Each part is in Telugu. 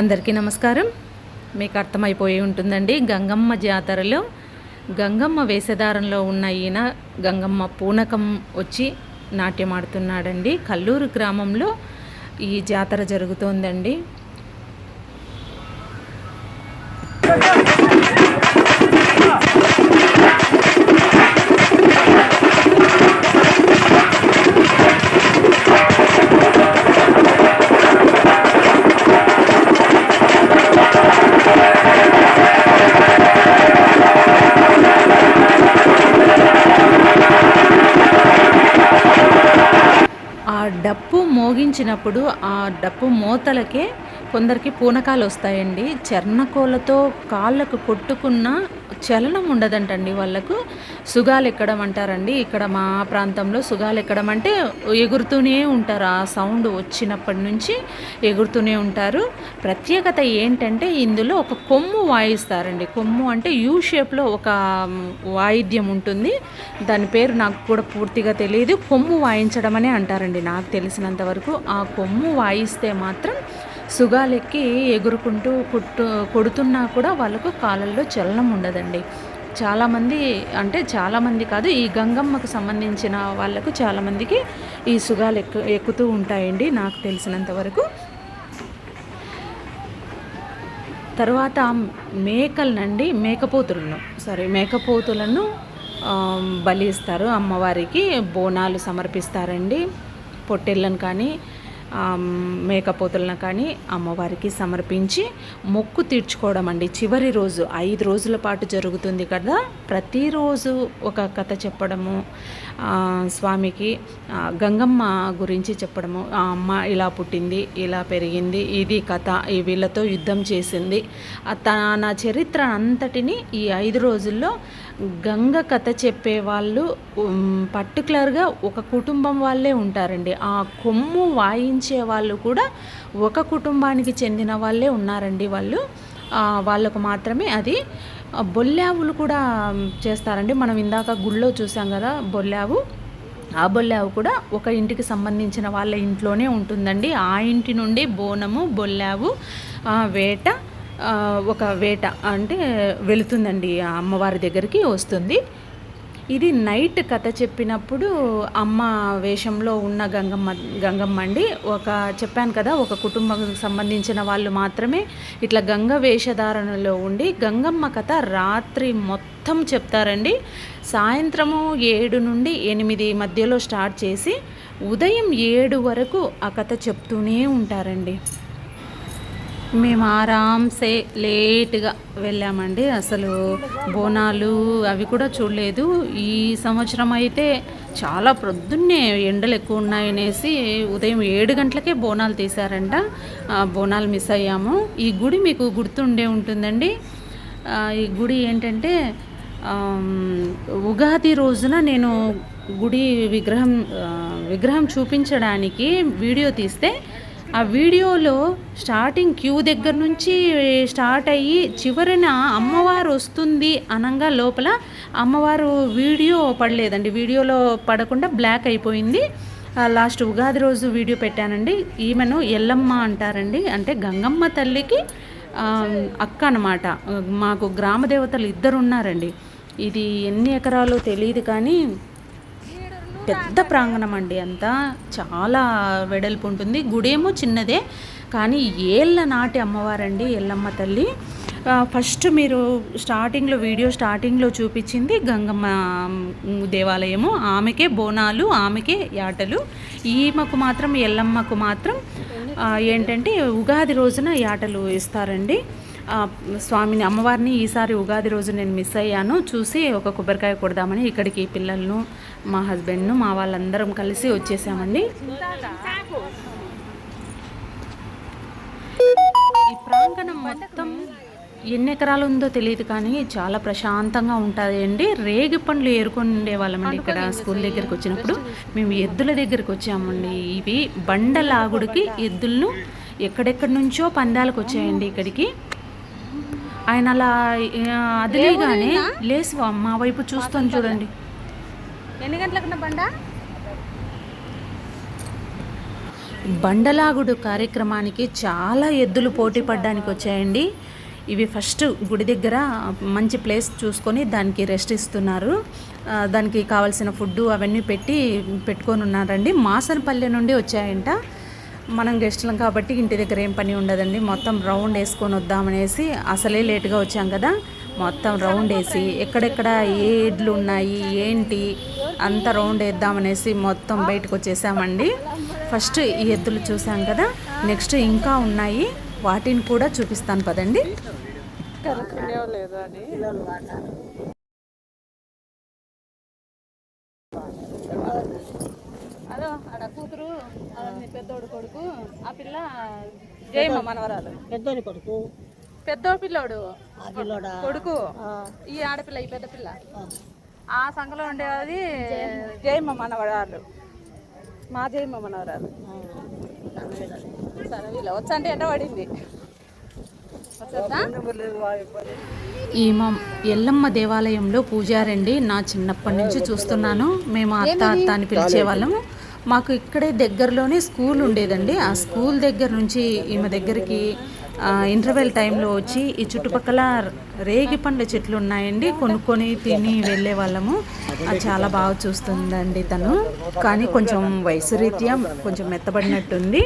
అందరికీ నమస్కారం. మీకు అర్థమైపోయి ఉంటుందండి గంగమ్మ జాతరలో గంగమ్మ వేషధారంలో ఉన్న ఈయన గంగమ్మ పూనకం వచ్చి నాట్యం ఆడుతున్నాడండి. కల్లూరు గ్రామంలో ఈ జాతర జరుగుతోందండి. మోగించినప్పుడు ఆ డప్పు మోతలకే కొందరికి పూనకాలు వస్తాయండి. చర్ణకోలతో కాళ్ళకు కొట్టుకున్న చలనం ఉండదంటండి వాళ్ళకు. సుగాలు ఎక్కడం అంటారండి. ఇక్కడ మా ప్రాంతంలో సుగాలు ఎక్కడం అంటే ఎగురుతూనే ఉంటారు. ఆ సౌండ్ వచ్చినప్పటి నుంచి ఎగురుతూనే ఉంటారు. ప్రత్యేకత ఏంటంటే ఇందులో ఒక కొమ్ము వాయిస్తారండి. కొమ్ము అంటే యూ షేప్లో ఒక వాయిద్యం ఉంటుంది. దాని పేరు నాకు కూడా పూర్తిగా తెలియదు కొమ్ము వాయించడం అనే అంటారండి. నాకు తెలిసినంత వరకు ఆ కొమ్ము వాయిస్తే మాత్రం సుగాలెక్కి ఎగురుకుంటూ కుట్టు కొడుతున్నా కూడా వాళ్ళకు కాలల్లో చలనం ఉండదండి. చాలామంది అంటే చాలామంది కాదు ఈ గంగమ్మకు సంబంధించిన వాళ్ళకు చాలామందికి ఈ సుగాలు ఎక్కు ఎక్కుతూ ఉంటాయండి నాకు తెలిసినంత వరకు. తర్వాత మేకలనండి మేకపోతులను సారీ మేకపోతులను బలి ఇస్తారు అమ్మవారికి బోనాలు సమర్పిస్తారండి పొట్టెళ్ళను కానీ మేకపోతులను కానీ అమ్మవారికి సమర్పించి మొక్కు తీర్చుకోవడం అండి. చివరి రోజు ఐదు రోజుల పాటు జరుగుతుంది కదా. ప్రతిరోజు ఒక కథ చెప్పడము స్వామికి గంగమ్మ గురించి చెప్పడము ఆ అమ్మ ఇలా పుట్టింది ఇలా పెరిగింది ఇది కథ ఈ వీళ్ళతో యుద్ధం చేసింది. తన చరిత్ర అంతటిని ఈ ఐదు రోజుల్లో గంగ కథ చెప్పే వాళ్ళు పర్టికులర్గా ఒక కుటుంబం వాళ్ళే ఉంటారండి. ఆ కొమ్ము వాయించే వాళ్ళు కూడా ఒక కుటుంబానికి చెందిన వాళ్ళే ఉన్నారండి వాళ్ళు. వాళ్ళకు మాత్రమే అది బొల్లావులు కూడా చేస్తారండి. మనం ఇందాక గుళ్ళో చూసాం కదా బొల్లావు. ఆ బొల్లావు కూడా ఒక ఇంటికి సంబంధించిన వాళ్ళ ఇంట్లోనే ఉంటుందండి. ఆ ఇంటి నుండి బోనము బొల్లావు ఆ, వేట ఒక వేట అంటే వెళుతుందండి ఆ అమ్మవారి దగ్గరికి వస్తుంది. ఇది నైట్ కథ చెప్పినప్పుడు అమ్మ వేషంలో ఉన్న గంగమ్మ గంగమ్మ అండి. ఒక చెప్పాను కదా ఒక కుటుంబం సంబంధించిన వాళ్ళు మాత్రమే ఇట్లా గంగ వేషధారణలో ఉండి గంగమ్మ కథ రాత్రి మొత్తం చెప్తారండి. సాయంత్రము ఏడు నుండి ఎనిమిది మధ్యలో స్టార్ట్ చేసి ఉదయం ఏడు వరకు ఆ కథ చెప్తూనే ఉంటారండి. మేము ఆరాంసే లేట్గా వెళ్ళామండి. అసలు బోనాలు అవి కూడా చూడలేదు. ఈ సంవత్సరం అయితే చాలా ప్రొద్దున్నే ఎండలు ఎక్కువ ఉన్నాయనేసి ఉదయం ఏడు గంటలకే బోనాలు తీశారంట. బోనాలు మిస్ అయ్యాము. ఈ గుడి మీకు గుర్తుండే ఉంటుందండి. ఈ గుడి ఏంటంటే ఉగాది రోజున నేను గుడి విగ్రహం విగ్రహం చూపించడానికి వీడియో తీస్తే ఆ వీడియోలో స్టార్టింగ్ క్యూ దగ్గర నుంచి స్టార్ట్ అయ్యి చివరిన అమ్మవారు వస్తుంది అనంగా లోపల అమ్మవారు వీడియో పడలేదండి. వీడియోలో పడకుండా బ్లాక్ అయిపోయింది. లాస్ట్ ఉగాది రోజు వీడియో పెట్టానండి. ఈమెను ఎల్లమ్మ అంటారండి. అంటే గంగమ్మ తల్లికి అక్క అన్నమాట. మాకు గ్రామ దేవతలు ఇద్దరు ఉన్నారండి. ఇది ఎన్ని ఎకరాలు తెలియదు కానీ పెద్ద ప్రాంగణం అండి అంతా. చాలా వెడల్పు ఉంటుంది గుడేమో చిన్నదే కానీ ఏళ్ళ నాటి అమ్మవారండి ఎల్లమ్మ తల్లి. ఫస్ట్ మీరు స్టార్టింగ్లో వీడియో స్టార్టింగ్లో చూపించింది గంగమ్మ దేవాలయము. ఆమెకే బోనాలు ఆమెకే యాటలు. ఈమెకు మాత్రం ఎల్లమ్మకు మాత్రం ఏంటంటే ఉగాది రోజున యాటలు ఇస్తారండి. స్వామిని అమ్మవారిని ఈసారి ఉగాది రోజు నేను మిస్ అయ్యాను. చూసి ఒక కొబ్బరికాయ కొడదామని ఇక్కడికి పిల్లలను మా హస్బెండ్ను మా వాళ్ళందరం కలిసి వచ్చేసామండి. ఈ ప్రాంగణం మొత్తం ఎన్ని ఎకరాలు ఉందో తెలియదు కానీ చాలా ప్రశాంతంగా ఉంటుంది రేగి పండ్లు ఏరుకొని ఉండేవాళ్ళమండి ఇక్కడ స్కూల్ దగ్గరికి వచ్చినప్పుడు. మేము ఎద్దుల దగ్గరికి వచ్చామండి. ఇవి బండలాగుడికి ఎద్దులను ఎక్కడెక్కడి నుంచో పందాలకు వచ్చాయండి ఇక్కడికి. ఆయన అలా అదిలేగానే లేసి మా వైపు చూస్తాను చూడండి. ఎన్ని గంటలకు బండ? బండలాగుడు కార్యక్రమానికి చాలా ఎద్దులు పోటీ పడడానికి వచ్చాయండి. ఇవి ఫస్ట్ గుడి దగ్గర మంచి ప్లేస్ చూసుకొని దానికి రెస్ట్ ఇస్తున్నారు. దానికి కావాల్సిన ఫుడ్ అవన్నీ పెట్టి పెట్టుకొని ఉన్నారండి. మాసనపల్లె నుండి వచ్చాయంట. మనం గెస్టులం కాబట్టి ఇంటి దగ్గర ఏం పని ఉండదండి. మొత్తం రౌండ్ వేసుకొని వద్దామనేసి అసలే లేట్గా వచ్చాం కదా. మొత్తం రౌండ్ వేసి ఎక్కడెక్కడ ఏ ఎడ్లు ఉన్నాయి ఏంటి అంత రౌండ్ వేద్దామనేసి మొత్తం బయటకు వచ్చేసామండి. ఫస్ట్ ఈ ఎద్దులు చూసాం కదా. నెక్స్ట్ ఇంకా ఉన్నాయి. వాటిని కూడా చూపిస్తాను పదండి అదో ఆడ కూతురు పెద్దోడు కొడుకు ఆ పిల్ల జయమ్మ మనవరాలు. పెద్దోని కొడుకు. పెద్దో పిల్లోడు. కొడుకు. ఈ ఆడపిల్ల ఈ పెద్ద పిల్ల. ఆ. సంఘలో ఉండేది జయమ్మ మనవరాలు. మా జయమ్మ మనవరాలు. సరే వీళ్ళ వచ్చంటే ఎండ పడింది. వచ్చేద్దా? ఈ మా ఎల్లమ్మ దేవాలయంలో పూజారండి. నా చిన్నప్పటి నుంచి చూస్తున్నాను. మేము అత్త అత్త అని పిలిచేవాళ్ళము. మాకు ఇక్కడే దగ్గరలోనే స్కూల్ ఉండేదండి. ఆ స్కూల్ దగ్గర నుంచి ఈమె దగ్గరికి ఇంటర్వెల్ టైంలో వచ్చి ఈ చుట్టుపక్కల రేగి పండ్ల చెట్లు ఉన్నాయండి. కొనుక్కొని తిని వెళ్ళే వాళ్ళము. అది చాలా బాగా చూస్తుందండి తను. కానీ కొంచెం వయసు రీత్యా కొంచెం మెత్తబడినట్టుంది.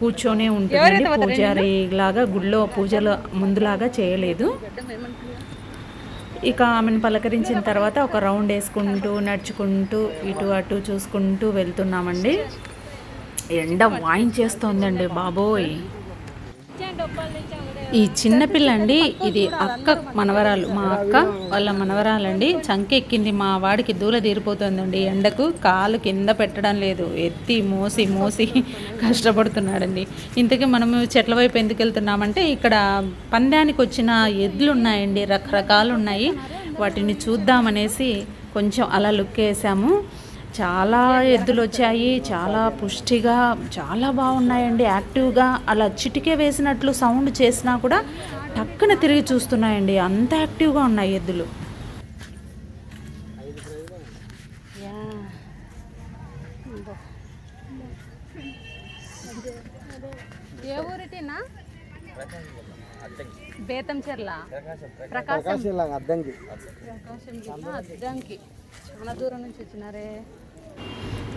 కూర్చొనే ఉంటుంది. పూజారి లాగా గుళ్ళో పూజలు ముందులాగా చేయలేదు. ఇక ఆమెను పలకరించిన తర్వాత ఒక రౌండ్ వేసుకుంటూ నడుచుకుంటూ ఇటు అటు చూసుకుంటూ వెళ్తున్నామండి. ఎండ వాయించేస్తోందండి బాబోయ్. ఈ చిన్నపిల్ల అండి ఇది అక్క మనవరాలు. మా అక్క వాళ్ళ మనవరాలండి. చంకెక్కింది మా వాడికి దూల తీరిపోతుందండి. ఎండకు కాలు కింద పెట్టడం లేదు. ఎత్తి మోసి మోసి కష్టపడుతున్నాడండి. ఇంతకీ మనము చెట్ల వైపు ఎందుకు వెళ్తున్నామంటే ఇక్కడ పందానికి వచ్చిన ఎద్లు ఉన్నాయండి రకరకాలు ఉన్నాయి వాటిని చూద్దామనేసి కొంచెం అలా లుక్ వేసాము చాలా ఎద్దులు వచ్చాయి చాలా పుష్టిగా చాలా బాగున్నాయండి. యాక్టివ్గా అలా చిటికే వేసినట్లు సౌండ్ చేసినా కూడా టక్కున తిరిగి చూస్తున్నాయండి. అంత యాక్టివ్గా ఉన్నాయి ఎద్దులు. ఏ ఊరిటినా బేతంచెర్ల. ప్రకాశం అద్దంకి. ప్రకాశం జిల్లా అద్దంకి. చాలా దూరం నుంచి వచ్చినారే.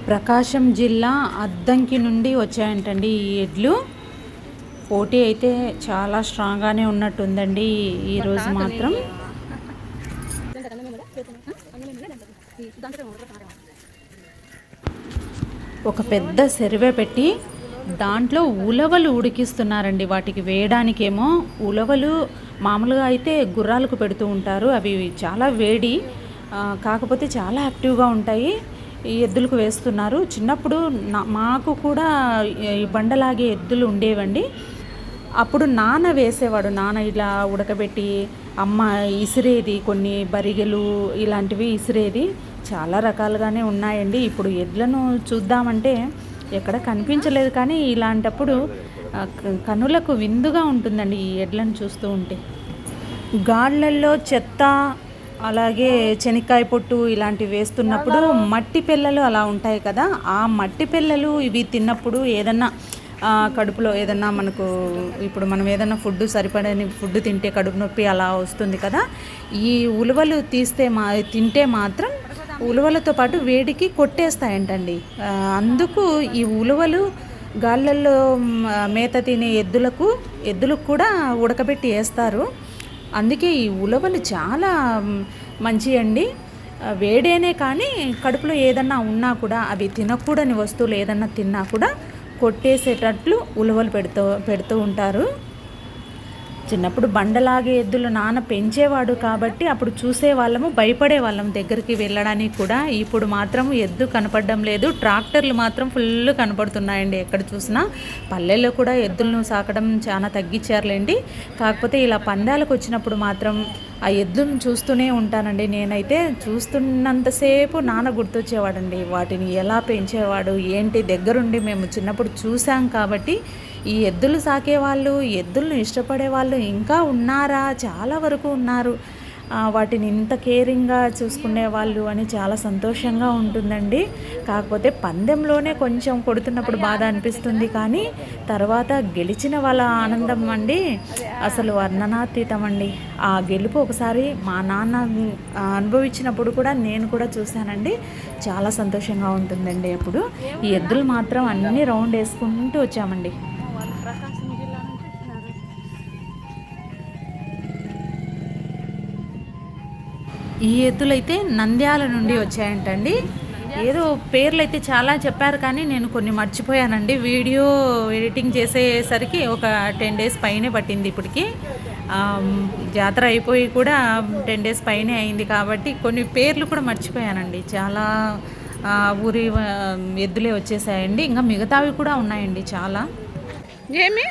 ప్రకాశం జిల్లా అద్దంకి నుండి వచ్చాయంటండి ఈ ఎడ్లు. పోటీ అయితే చాలా స్ట్రాంగ్గానే ఉన్నట్టుందండి ఈ రోజు మాత్రం. ఒక పెద్ద సెరివే పెట్టి దాంట్లో ఉలవలు ఉడికిస్తున్నారండి. వాటికి వేయడానికేమో ఉలవలు మామూలుగా అయితే గుర్రాలకు పెడుతూ ఉంటారు. అవి చాలా వేడి. కాకపోతే చాలా యాక్టివ్గా ఉంటాయి. ఈ ఎద్దులకు వేస్తున్నారు. చిన్నప్పుడు నా- మాకు కూడా ఈ బండలాగే ఎద్దులు ఉండేవండి. అప్పుడు నాన్న వేసేవాడు. నాన్న ఇలా ఉడకబెట్టి అమ్మ ఇసిరేది కొన్ని బరిగెలు ఇలాంటివి ఇసిరేది. చాలా రకాలుగానే ఉన్నాయండి. ఇప్పుడు ఎడ్లను చూద్దామంటే ఎక్కడ కనిపించలేదు కానీ ఇలాంటప్పుడు క- కనులకు విందుగా ఉంటుందండి ఈ ఎడ్లను చూస్తూ ఉంటే. గాళ్ళల్లో చెత్త అలాగే శనక్కాయ పొట్టు ఇలాంటివి వేస్తున్నప్పుడు మట్టి పిల్లలు అలా ఉంటాయి కదా ఆ మట్టి పిల్లలు ఇవి తిన్నప్పుడు ఏదన్నా కడుపులో ఏదన్నా మనకు ఇప్పుడు మనం ఏదన్నా ఫుడ్ సరిపడని ఫుడ్ తింటే కడుపు నొప్పి అలా వస్తుంది కదా ఈ ఉలువలు తీస్తే మా తింటే మాత్రం ఉలువలతో పాటు వేడికి కొట్టేస్తాయంటండి. అందుకు ఈ ఉలువలు గాళ్ళల్లో మేత తినే ఎద్దులకు ఎద్దులకు కూడా ఉడకబెట్టి వేస్తారు. అందుకే ఈ ఉలవలు చాలా మంచి అండి వేడేనే కానీ కడుపులో ఏదన్నా ఉన్నా కూడా అవి తినకూడని వస్తువులు ఏదన్నా తిన్నా కూడా కొట్టేసేటట్లు ఉలవలు పెడుతూ పెడుతూ ఉంటారు. చిన్నప్పుడు బండలాగే ఎద్దులు నాన్న పెంచేవాడు కాబట్టి అప్పుడు చూసే వాళ్ళము భయపడే వాళ్ళం దగ్గరికి వెళ్ళడానికి కూడా. ఇప్పుడు మాత్రం ఎద్దు కనపడడం లేదు. ట్రాక్టర్లు మాత్రం ఫుల్ కనపడుతున్నాయండి ఎక్కడ చూసినా. పల్లెల్లో కూడా ఎద్దులను సాకడం చాలా తగ్గించారులేండి. కాకపోతే ఇలా పందాలకు వచ్చినప్పుడు మాత్రం ఆ ఎద్దులను చూస్తూనే ఉంటానండి. నేనైతే చూస్తున్నంతసేపు నాన్న గుర్తొచ్చేవాడండి. వాటిని ఎలా పెంచేవాడు ఏంటి దగ్గరుండి మేము చిన్నప్పుడు చూసాం కాబట్టి ఈ ఎద్దులు సాకే వాళ్ళు ఎద్దులను ఇష్టపడే వాళ్ళు ఇంకా ఉన్నారా? చాలా వరకు ఉన్నారు. వాటిని ఇంత కేరింగ్గా చూసుకునే వాళ్ళు అని చాలా సంతోషంగా ఉంటుందండి. కాకపోతే పందెంలోనే కొంచెం కొడుతున్నప్పుడు బాధ అనిపిస్తుంది కానీ తర్వాత గెలిచిన వాళ్ళ ఆనందం అండి. అసలు వర్ణనాతీతం అండి. ఆ గెలుపు ఒకసారి మా నాన్న అనుభవించినప్పుడు కూడా నేను కూడా చూశానండి. చాలా సంతోషంగా ఉంటుందండి అప్పుడు. ఈ ఎద్దులు మాత్రం అన్ని రౌండ్ వేసుకుంటూ వచ్చామండి. ఈ ఎద్దులైతే నంద్యాల నుండి వచ్చాయంటండి. ఏదో పేర్లు అయితే చాలా చెప్పారు కానీ నేను కొన్ని మర్చిపోయానండి. వీడియో ఎడిటింగ్ చేసేసరికి ఒక టెన్ డేస్ పైనే పట్టింది ఇప్పటికి. జాతర అయిపోయి కూడా టెన్ డేస్ పైనే అయింది కాబట్టి కొన్ని పేర్లు కూడా మర్చిపోయానండి. చాలా ఊరి ఎద్దులే వచ్చేసాయండి. ఇంకా మిగతావి కూడా ఉన్నాయండి చాలా. ఏమి?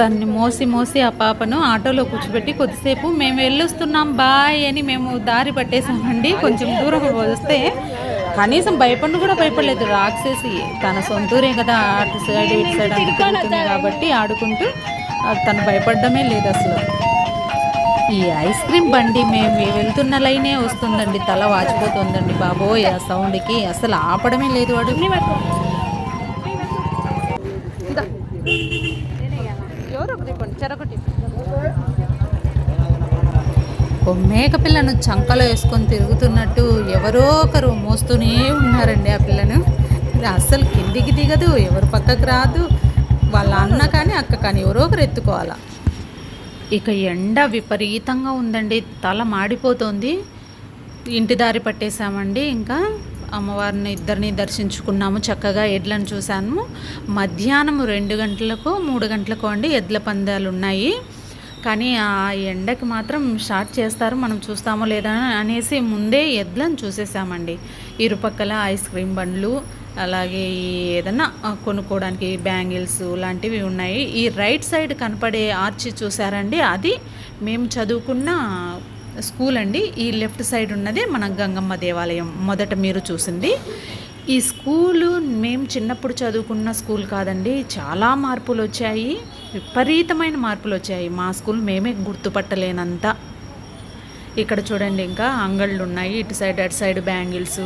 తన్ని మోసి మోసి ఆ పాపను ఆటోలో కూర్చోబెట్టి కొద్దిసేపు మేము వెళ్ళొస్తున్నాం బాయ్ అని మేము దారి పట్టేసామండి కొంచెం దూరం వస్తే కనీసం భయపడి కూడా భయపడలేదు. రాక్సేసి తన సొంతూరే కదా అటు సైడ్ ఇటు సైడ్ తిరుగుతుంది కాబట్టి ఆడుకుంటూ తను భయపడమే లేదు అసలు. ఈ ఐస్ క్రీమ్ బండి మేము వెళ్తున్న లైనే వస్తుందండి. తల వాచిపోతుందండి. బాబోయ్ ఆ సౌండ్కి అసలు ఆపడమే లేదు వాడు. ఓ మేక పిల్లను చంకలో వేసుకొని తిరుగుతున్నట్టు ఎవరో ఒకరు మోస్తూనే ఉన్నారండి ఆ పిల్లను. అస్సలు కిందికి దిగదు ఎవరు పక్కకు రాదు. వాళ్ళ అన్న కానీ అక్క కానీ ఎవరో ఒకరు ఎత్తుకోవాలా. ఇక ఎండ విపరీతంగా ఉందండి. తల మాడిపోతుంది. ఇంటి దారి పట్టేశామండి. ఇంకా అమ్మవారిని ఇద్దరిని దర్శించుకున్నాము. చక్కగా ఎడ్లను చూశాము. మధ్యాహ్నం రెండు గంటలకు మూడు గంటలకు అండి ఎడ్ల పందాలు ఉన్నాయి. కానీ ఆ ఎండకి మాత్రం షార్ట్ చేస్తారు మనం చూస్తామో లేదా అనేసి ముందే ఎడ్లను చూసేసామండి. ఇరుపక్కల ఐస్ క్రీమ్ బండ్లు అలాగే ఏదన్నా కొనుక్కోవడానికి బ్యాంగిల్స్ లాంటివి ఉన్నాయి. ఈ రైట్ సైడ్ కనపడే ఆర్చి చూసారండి? అది మేము చదువుకున్న స్కూల్ అండి. ఈ లెఫ్ట్ సైడ్ ఉన్నదే మన గంగమ్మ దేవాలయం. మొదట మీరు చూసింది. ఈ స్కూలు మేము చిన్నప్పుడు చదువుకున్న స్కూల్ కాదండి. చాలా మార్పులు వచ్చాయి. విపరీతమైన మార్పులు వచ్చాయి. మా స్కూల్ మేమే గుర్తుపట్టలేనంత. ఇక్కడ చూడండి ఇంకా అంగళ్ళు ఉన్నాయి. ఇటు సైడ్ అటు సైడ్ బ్యాంగిల్స్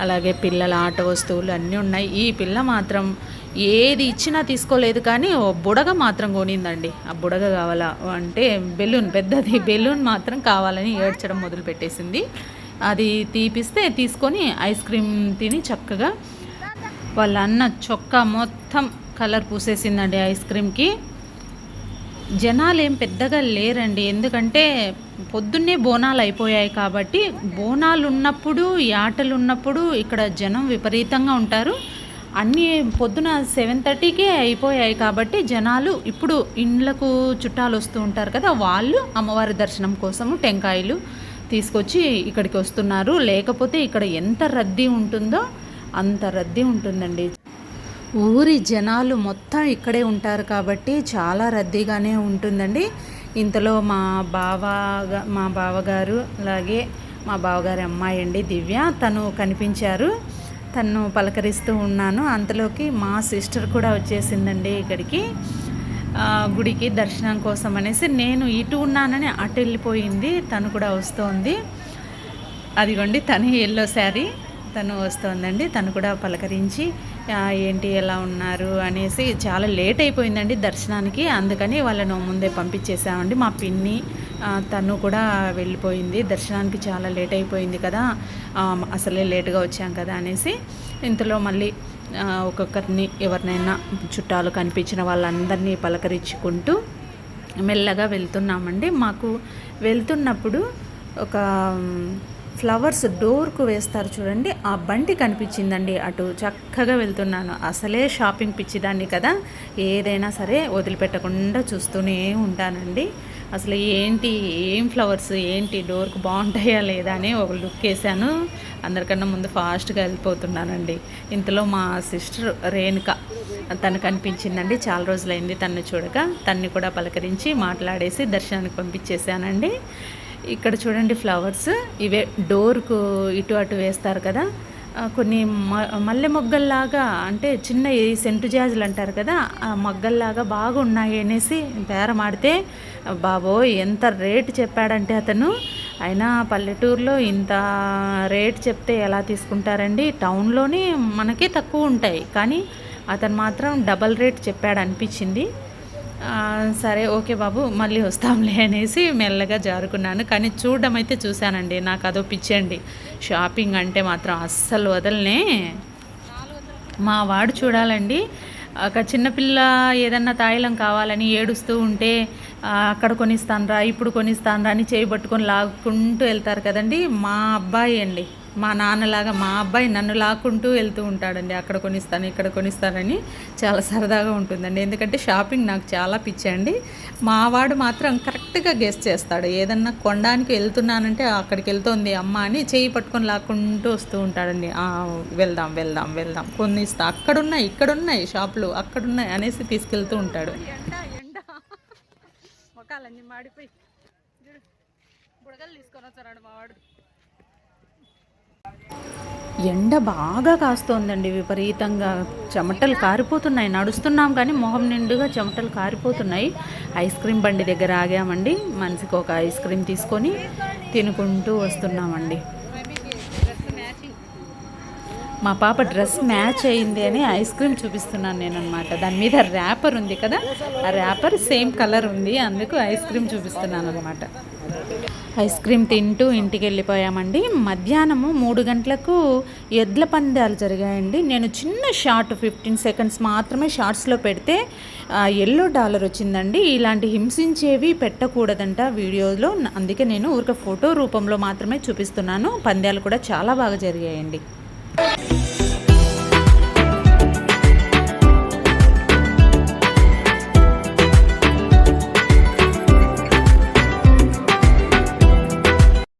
అలాగే పిల్లల ఆట వస్తువులు అన్నీ ఉన్నాయి. ఈ పిల్ల మాత్రం ఏది ఇచ్చినా తీసుకోలేదు కానీ ఓ బుడగ మాత్రం కొనిందండి. ఆ బుడగ కావాలా? అంటే బెలూన్ పెద్దది బెలూన్ మాత్రం కావాలని ఏడ్చడం మొదలు పెట్టేసింది అది తీపిస్తే తీసుకొని ఐస్ క్రీమ్ తిని చక్కగా వాళ్ళ అన్న చొక్కా మొత్తం కలర్ పూసేసిందండి ఐస్ క్రీమ్కి. జనాలు ఏం పెద్దగా లేరండి. ఎందుకంటే పొద్దున్నే బోనాలు అయిపోయాయి కాబట్టి బోనాలు ఉన్నప్పుడు ఆటలు ఉన్నప్పుడు ఇక్కడ జనం విపరీతంగా ఉంటారు. అన్నీ పొద్దున సెవెన్ థర్టీకే అయిపోయాయి కాబట్టి జనాలు ఇప్పుడు ఇండ్లకు చుట్టాలు వస్తూ ఉంటారు కదా వాళ్ళు అమ్మవారి దర్శనం కోసము టెంకాయలు తీసుకొచ్చి ఇక్కడికి వస్తున్నారు. లేకపోతే ఇక్కడ ఎంత రద్దీ ఉంటుందో అంత రద్దీ ఉంటుందండి. ఊరి జనాలు మొత్తం ఇక్కడే ఉంటారు కాబట్టి చాలా రద్దీగానే ఉంటుందండి. ఇంతలో మా బావ మా బావగారు అలాగే మా బావగారి అమ్మాయి అండి దివ్య. తను కనిపించారు. తను పలకరిస్తూ ఉన్నాను. అంతలోకి మా సిస్టర్ కూడా వచ్చేసిందండి ఇక్కడికి. గుడికి దర్శనం కోసం అనేసి నేను ఇటు ఉన్నానని అటు వెళ్ళిపోయింది. తను కూడా వస్తోంది. అదిగోండి తను ఎల్లో శారీ తను వస్తోందండి. తను కూడా పలకరించి ఏంటి ఎలా ఉన్నారు? అనేసి చాలా లేట్ అయిపోయిందండి దర్శనానికి. అందుకని వాళ్ళను ముందే పంపించేసామండి. మా పిన్ని తను కూడా వెళ్ళిపోయింది. దర్శనానికి చాలా లేట్ అయిపోయింది కదా. అసలే లేట్గా వచ్చాం కదా అనేసి ఇంతలో మళ్ళీ ఒక్కొక్కరిని ఎవరినైనా చుట్టాలు కనిపించిన వాళ్ళందరినీ పలకరించుకుంటూ మెల్లగా వెళ్తున్నామండి. మాకు వెళ్తున్నప్పుడు ఒక ఫ్లవర్స్ డోర్కు వేస్తారు చూడండి. ఆ బండి కనిపించిందండి. అటు చక్కగా వెళ్తున్నాను. అసలే షాపింగ్ పిచ్చిదాన్ని కదా. ఏదైనా సరే వదిలిపెట్టకుండా చూస్తూనే ఉంటానండి. అసలు ఏంటి ఏం ఫ్లవర్స్ ఏంటి డోర్కు బాగుంటాయా లేదా అని ఒక లుక్ వేసాను అందరికన్నా ముందు ఫాస్ట్గా వెళ్ళిపోతున్నానండి. ఇంతలో మా సిస్టర్ రేణుక తను కనిపించిందండి చాలా రోజులైంది తను చూడక. తన్ని కూడా పలకరించి మాట్లాడేసి దర్శనానికి పంపించేశానండి. ఇక్కడ చూడండి ఫ్లవర్స్ ఇవే డోర్కు ఇటు అటు వేస్తారు కదా. కొన్ని మ మల్లె మొగ్గల్లాగా అంటే చిన్న ఈ సెంటు జాజులు అంటారు కదా ఆ మొగ్గల్లాగా బాగా ఉన్నాయి అనేసి బేరమాడితే బాబోయ్ ఎంత రేటు చెప్పాడంటే అతను. అయినా పల్లెటూరులో ఇంత రేట్ చెప్తే ఎలా తీసుకుంటారండి? టౌన్లోనే మనకే తక్కువ ఉంటాయి. కానీ అతను మాత్రం డబల్ రేట్ చెప్పాడు అనిపించింది. సరే ఓకే బాబు మళ్ళీ వస్తాంలే అనేసి మెల్లగా జారుకున్నాను. కానీ చూడడం అయితే చూశానండి. నాకు అదో పిచ్చండి షాపింగ్ అంటే మాత్రం అస్సలు వదలనే. మా వాడు చూడాలండి. ఒక చిన్నపిల్ల ఏదన్నా తాయిలం కావాలని ఏడుస్తూ ఉంటే అక్కడ కొనిస్తానరా ఇప్పుడు కొనిస్తానరా అని చేయి పట్టుకొని లాక్కుంటూ వెళ్తారు కదండి. మా అబ్బాయి అండి. మా నాన్నలాగా మా అబ్బాయి నన్ను లాక్కుంటూ వెళ్తూ ఉంటాడండి. అక్కడ కొనిస్తాను ఇక్కడ కొనిస్తానని చాలా సరదాగా ఉంటుందండి. ఎందుకంటే షాపింగ్ నాకు చాలా పిచ్చండి. మా వాడు మాత్రం కరెక్ట్గా గెస్ట్ చేస్తాడు. ఏదన్నా కొనడానికి వెళ్తున్నానంటే అక్కడికి వెళ్తోంది అమ్మ అని చేయి పట్టుకొని లాక్కుంటూ వస్తూ ఉంటాడండి. వెళ్దాం వెళ్దాం వెళ్దాం. కొనిస్తా. అక్కడున్నాయి ఇక్కడున్నాయి షాపులు అక్కడున్నాయి అనేసి తీసుకెళ్తూ ఉంటాడు. మొక్కలన్నీ మాడిపోయి. బుడగలు తీసుకొని వచ్చాడు మావాడు ఎండ బాగా కాస్తోందండి విపరీతంగా. చెమటలు కారిపోతున్నాయి. నడుస్తున్నాం కానీ మొహం నిండుగా చెమటలు కారిపోతున్నాయి. ఐస్ క్రీమ్ బండి దగ్గర ఆగామండి. మనిషికి ఒక ఐస్ క్రీమ్ తీసుకొని తినుకుంటూ వస్తున్నామండి. మా పాప డ్రెస్ మ్యాచ్ అయింది అని ఐస్ క్రీమ్ చూపిస్తున్నాను నేను అనమాట దాని మీద ర్యాపర్ ఉంది కదా ఆ ర్యాపర్ సేమ్ కలర్ ఉంది అందుకు ఐస్ క్రీమ్ చూపిస్తున్నాను అనమాట ఐస్ క్రీమ్ తింటూ ఇంటికి వెళ్ళిపోయామండి. మధ్యాహ్నము మూడు గంటలకు ఎడ్ల పందాలు జరిగాయండి. నేను చిన్న షార్ట్ ఫిఫ్టీన్ సెకండ్స్ మాత్రమే షార్ట్స్లో పెడితే ఎల్లో డాలర్ వచ్చిందండి. ఇలాంటి హింసించేవి పెట్టకూడదంట వీడియోలో. అందుకే నేను ఊరికే ఫోటో రూపంలో మాత్రమే చూపిస్తున్నాను. పందాలు కూడా చాలా బాగా జరిగాయండి. Bye.